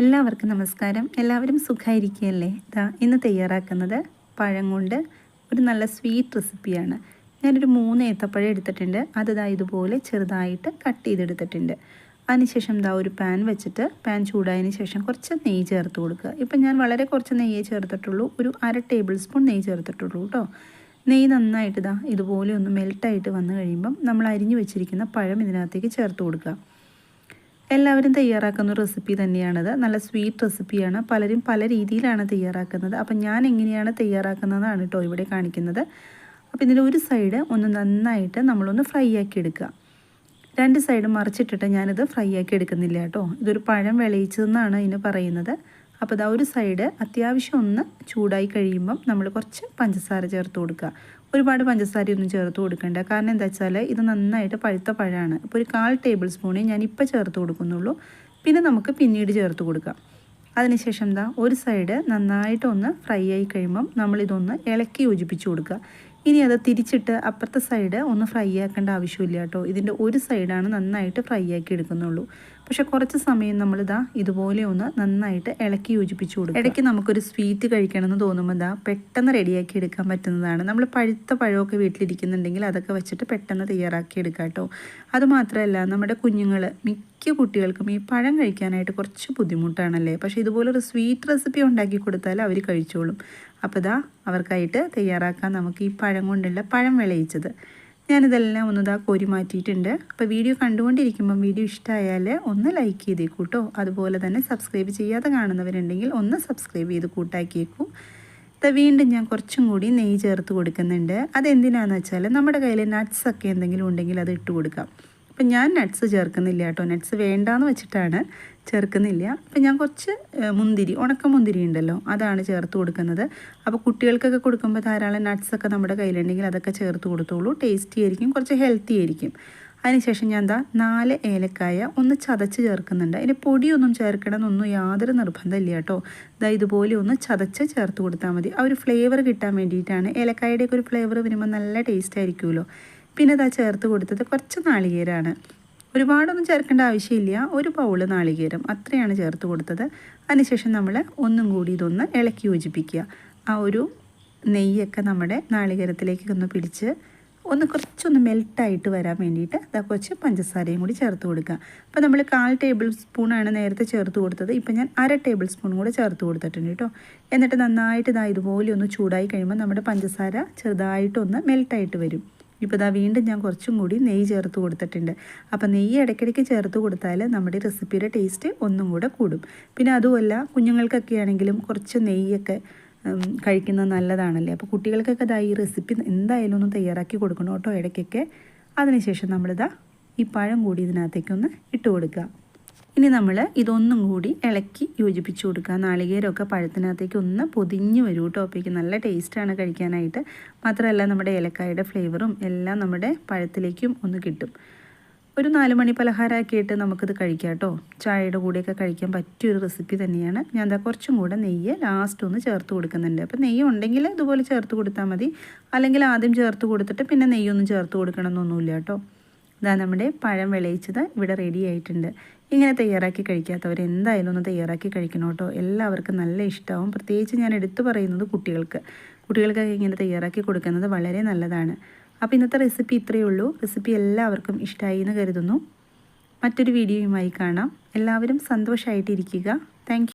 എല്ലാവർക്കും നമസ്കാരം. എല്ലാവരും സുഖമായിരിക്കുകയല്ലേ ഇതാ ഇന്ന് തയ്യാറാക്കുന്നത് പഴം കൊണ്ട് ഒരു നല്ല സ്വീറ്റ് റെസിപ്പിയാണ്. ഞാനൊരു മൂന്ന് ഏത്തപ്പഴം എടുത്തിട്ടുണ്ട്. അത് ഇതാ ഇതുപോലെ ചെറുതായിട്ട് കട്ട് ചെയ്തെടുത്തിട്ടുണ്ട്. അതിനുശേഷം ഇതാ ഒരു പാൻ വെച്ചിട്ട് പാൻ ചൂടായതിന് ശേഷം കുറച്ച് നെയ്യ് ചേർത്ത് കൊടുക്കുക. ഇപ്പം ഞാൻ വളരെ കുറച്ച് നെയ്യേ ചേർത്തിട്ടുള്ളൂ. ഒരു അര ടേബിൾ സ്പൂൺ നെയ്യ് ചേർത്തിട്ടുള്ളൂ കേട്ടോ. നെയ്യ് നന്നായിട്ട് ഇതാ ഇതുപോലെ ഒന്ന് മെൽട്ടായിട്ട് വന്നു കഴിയുമ്പം നമ്മൾ അരിഞ്ഞു വെച്ചിരിക്കുന്ന പഴം ഇതിനകത്തേക്ക് ചേർത്ത് കൊടുക്കുക. എല്ലാവരും തയ്യാറാക്കുന്ന റെസിപ്പി തന്നെയാണത്. നല്ല സ്വീറ്റ് റെസിപ്പിയാണ് പലരും പല രീതിയിലാണ് തയ്യാറാക്കുന്നത്. അപ്പം ഞാൻ എങ്ങനെയാണ് തയ്യാറാക്കുന്നതാണ് കേട്ടോ ഇവിടെ കാണിക്കുന്നത്. അപ്പോൾ ഇതിന്റെ ഒരു സൈഡ് ഒന്ന് നന്നായിട്ട് നമ്മളൊന്ന് ഫ്രൈ ആക്കി എടുക്കുക. രണ്ട് സൈഡ് മറിച്ചിട്ടിട്ട് ഞാനിത് ഫ്രൈ ആക്കി എടുക്കുന്നില്ല കേട്ടോ ഇതൊരു പഴം വിളയിച്ചതെന്നാണ് ഇതിന് പറയുന്നത്. അപ്പോൾ ഇതാ ഒരു സൈഡ് അത്യാവശ്യം ഒന്ന് ചൂടായി കഴിയുമ്പം നമ്മൾ കുറച്ച് പഞ്ചസാര ചേർത്ത് കൊടുക്കുക. ഒരുപാട് പഞ്ചസാരയൊന്നും ചേർത്ത് കൊടുക്കണ്ട. കാരണം എന്താ വെച്ചാൽ ഇത് നന്നായിട്ട് പഴുത്ത പഴമാണ്. ഇപ്പോൾ ഒരു കാൽ ടേബിൾ സ്പൂണേ ഞാൻ ഇപ്പോൾ ചേർത്ത് കൊടുക്കുന്നുള്ളൂ. പിന്നെ നമുക്ക് പിന്നീട് ചേർത്ത് കൊടുക്കാം. അതിനുശേഷം എന്താ ഒരു സൈഡ് നന്നായിട്ടൊന്ന് ഫ്രൈ ആയി കഴിയുമ്പം നമ്മളിതൊന്ന് ഇളക്കി യോജിപ്പിച്ച് കൊടുക്കുക. ഇനി അത് തിരിച്ചിട്ട് അപ്പുറത്തെ സൈഡ് ഒന്ന് ഫ്രൈ ആക്കേണ്ട ആവശ്യമില്ല കേട്ടോ. ഇതിന്റെ ഒരു സൈഡാണ് നന്നായിട്ട് ഫ്രൈ ആക്കി എടുക്കുന്നുള്ളൂ. പക്ഷേ കുറച്ച് സമയം നമ്മൾ നമ്മളിതാ ഇതുപോലെ ഒന്ന് നന്നായിട്ട് ഇളക്കി യോജിപ്പിച്ചു കൊടുക്കും ഇടയ്ക്ക് നമുക്കൊരു സ്വീറ്റ് കഴിക്കണമെന്ന് തോന്നുമ്പോൾ ഇതാ പെട്ടെന്ന് റെഡിയാക്കി എടുക്കാൻ പറ്റുന്നതാണ്. നമ്മൾ പഴുത്ത പഴമൊക്കെ വീട്ടിലിരിക്കുന്നുണ്ടെങ്കിൽ അതൊക്കെ വെച്ചിട്ട് പെട്ടെന്ന് തയ്യാറാക്കി എടുക്കാം കേട്ടോ. അതുമാത്രമല്ല നമ്മുടെ കുഞ്ഞുങ്ങൾ മിക്ക കുട്ടികൾക്കും ഈ പഴം കഴിക്കാനായിട്ട് കുറച്ച് ബുദ്ധിമുട്ടാണല്ലേ? പക്ഷേ ഇതുപോലൊരു സ്വീറ്റ് റെസിപ്പി ഉണ്ടാക്കി കൊടുത്താൽ അവർ കഴിച്ചോളും. അപ്പോൾ ഇതാ അവർക്കായിട്ട് തയ്യാറാക്കാൻ നമുക്ക് ഈ പഴം കൊണ്ടുള്ള പഴം വിളയിച്ചത്. ഞാനിതെല്ലാം ഒന്ന് ഇതാ കോരി മാറ്റിയിട്ടുണ്ട്. അപ്പോൾ വീഡിയോ കണ്ടുകൊണ്ടിരിക്കുമ്പം വീഡിയോ ഇഷ്ടമായാൽ ഒന്ന് ലൈക്ക് ചെയ്തേക്കൂ കേട്ടോ അതുപോലെ തന്നെ സബ്സ്ക്രൈബ് ചെയ്യാതെ കാണുന്നവരുണ്ടെങ്കിൽ ഒന്ന് സബ്സ്ക്രൈബ് ചെയ്ത് കൂട്ടാക്കിയേക്കൂ. വീണ്ടും ഞാൻ കുറച്ചും കൂടി നെയ്യ് ചേർത്ത് കൊടുക്കുന്നുണ്ട്. അതെന്തിനാണെന്ന് വെച്ചാൽ നമ്മുടെ കയ്യിൽ നട്ട്സൊക്കെ എന്തെങ്കിലും ഉണ്ടെങ്കിൽ അത് ഇട്ട് കൊടുക്കാം. അപ്പം ഞാൻ നട്ട്സ് ചേർക്കുന്നില്ല കേട്ടോ. നട്ട്സ് വേണ്ടാന്ന് വെച്ചിട്ടാണ് ചേർക്കുന്നില്ല. അപ്പം ഞാൻ കുറച്ച് മുന്തിരി ഉണക്ക മുന്തിരി ഉണ്ടല്ലോ അതാണ് ചേർത്ത് കൊടുക്കുന്നത്. അപ്പോൾ കുട്ടികൾക്കൊക്കെ കൊടുക്കുമ്പോൾ ധാരാളം നട്ട്സൊക്കെ നമ്മുടെ കയ്യിലുണ്ടെങ്കിൽ അതൊക്കെ ചേർത്ത് കൊടുത്തോളൂ. ടേസ്റ്റി ആയിരിക്കും കുറച്ച് ഹെൽത്തി ആയിരിക്കും. അതിനുശേഷം ഞാൻ എന്താ നാല് ഏലക്കായ ഒന്ന് ചതച്ച് ചേർക്കുന്നുണ്ട്. അതിന് പൊടിയൊന്നും ചേർക്കണമെന്നൊന്നും യാതൊരു നിർബന്ധമില്ല കേട്ടോ. ഇതാ ഇതുപോലെ ഒന്ന് ചതച്ച് ചേർത്ത് കൊടുത്താൽ മതി. ആ ഒരു ഫ്ലേവർ കിട്ടാൻ വേണ്ടിയിട്ടാണ്. ഏലക്കായുടെയൊക്കെ ഒരു ഫ്ലേവർ വരുമ്പോൾ നല്ല ടേസ്റ്റ് ആയിരിക്കുമല്ലോ. പിന്നെ ഇതാ ചേർത്ത് കൊടുത്തത് കുറച്ച് നാളികേരമാണ് ഒരുപാടൊന്നും ചേർക്കേണ്ട ആവശ്യമില്ല. ഒരു ബൗൾ നാളികേരം അത്രയാണ് ചേർത്ത് കൊടുത്തത്. അതിനുശേഷം നമ്മൾ ഒന്നും കൂടി ഇതൊന്ന് ഇളക്കി യോജിപ്പിക്കുക. ആ ഒരു നെയ്യൊക്കെ നമ്മുടെ നാളികേരത്തിലേക്ക് ഒന്ന് പിടിച്ച് ഒന്ന് കുറച്ചൊന്ന് മെൽട്ടായിട്ട് വരാൻ വേണ്ടിയിട്ട് ഇതാ കുറച്ച് പഞ്ചസാരയും കൂടി ചേർത്ത് കൊടുക്കുക. അപ്പോൾ നമ്മൾ കാൽ ടേബിൾ സ്പൂണാണ് നേരത്തെ ചേർത്ത് കൊടുത്തത്. ഇപ്പം ഞാൻ അര ടേബിൾ സ്പൂൺ കൂടെ ചേർത്ത് കൊടുത്തിട്ടുണ്ട് കേട്ടോ. എന്നിട്ട് നന്നായിട്ട് ഇതാ ഇതുപോലെ ഒന്ന് ചൂടായി കഴിയുമ്പോൾ നമ്മുടെ പഞ്ചസാര ചെറുതായിട്ടൊന്ന് മെൽട്ടായിട്ട് വരും. ഇപ്പോൾ ഇതാ വീണ്ടും ഞാൻ കുറച്ചും കൂടി നെയ്യ് ചേർത്ത് കൊടുത്തിട്ടുണ്ട്. അപ്പോൾ നെയ്യ് ഇടയ്ക്കിടയ്ക്ക് ചേർത്ത് കൊടുത്താൽ നമ്മുടെ റെസിപ്പിയുടെ ടേസ്റ്റ് ഒന്നും കൂടെ കൂടും. പിന്നെ അതുമല്ല കുഞ്ഞുങ്ങൾക്കൊക്കെ ആണെങ്കിലും കുറച്ച് നെയ്യൊക്കെ കഴിക്കുന്നത് നല്ലതാണല്ലേ? അപ്പോൾ കുട്ടികൾക്കൊക്കെ ഇതാ ഈ റെസിപ്പി എന്തായാലും ഒന്ന് തയ്യാറാക്കി കൊടുക്കണം കേട്ടോ ഇടയ്ക്കൊക്കെ. അതിനുശേഷം നമ്മളിതാ ഈ പഴം കൂടി ഇതിനകത്തേക്കൊന്ന് ഇട്ട് കൊടുക്കുക. ഇനി നമ്മൾ ഇതൊന്നും കൂടി ഇളക്കി യോജിപ്പിച്ച് കൊടുക്കുക. നാളികേരമൊക്കെ പഴത്തിനകത്തേക്ക് ഒന്ന് പൊതിഞ്ഞ് വരും കേട്ടോ അപ്പോഴേക്ക് നല്ല ടേസ്റ്റാണ് കഴിക്കാനായിട്ട്. മാത്രമല്ല നമ്മുടെ ഏലക്കായുടെ ഫ്ലേവറും എല്ലാം നമ്മുടെ പഴത്തിലേക്കും ഒന്ന് കിട്ടും. ഒരു നാല് മണി പലഹാരമാക്കിയിട്ട് നമുക്കിത് കഴിക്കാം കേട്ടോ ചായയുടെ കൂടെയൊക്കെ കഴിക്കാൻ പറ്റിയൊരു റെസിപ്പി തന്നെയാണ്. ഞാൻ എന്താ കുറച്ചും കൂടെ നെയ്യ് ലാസ്റ്റ് ഒന്ന് ചേർത്ത് കൊടുക്കുന്നുണ്ട്. അപ്പോൾ നെയ്യ് ഉണ്ടെങ്കിൽ ഇതുപോലെ ചേർത്ത് കൊടുത്താൽ മതി. അല്ലെങ്കിൽ ആദ്യം ചേർത്ത് കൊടുത്തിട്ട് പിന്നെ നെയ്യൊന്നും ചേർത്ത് കൊടുക്കണമെന്നൊന്നുമില്ല കേട്ടോ ഇതാ നമ്മുടെ പഴം വിളയിച്ചത് ഇവിടെ റെഡി ആയിട്ടുണ്ട്. ഇങ്ങനെ തയ്യാറാക്കി കഴിക്കാത്തവർ എന്തായാലും ഒന്ന് തയ്യാറാക്കി കഴിക്കണം കേട്ടോ. എല്ലാവർക്കും നല്ല ഇഷ്ടമാവും. പ്രത്യേകിച്ച് ഞാൻ എടുത്തു പറയുന്നത് കുട്ടികൾക്ക്. കുട്ടികൾക്കൊക്കെ ഇങ്ങനെ തയ്യാറാക്കി കൊടുക്കുന്നത് വളരെ നല്ലതാണ്. അപ്പോൾ ഇന്നത്തെ റെസിപ്പി ഇത്രയേ ഉള്ളൂ. റെസിപ്പി എല്ലാവർക്കും ഇഷ്ടമായി എന്ന് കരുതുന്നു. മറ്റൊരു വീഡിയോയുമായി കാണാം. എല്ലാവരും സന്തോഷമായിട്ടിരിക്കുക. താങ്ക്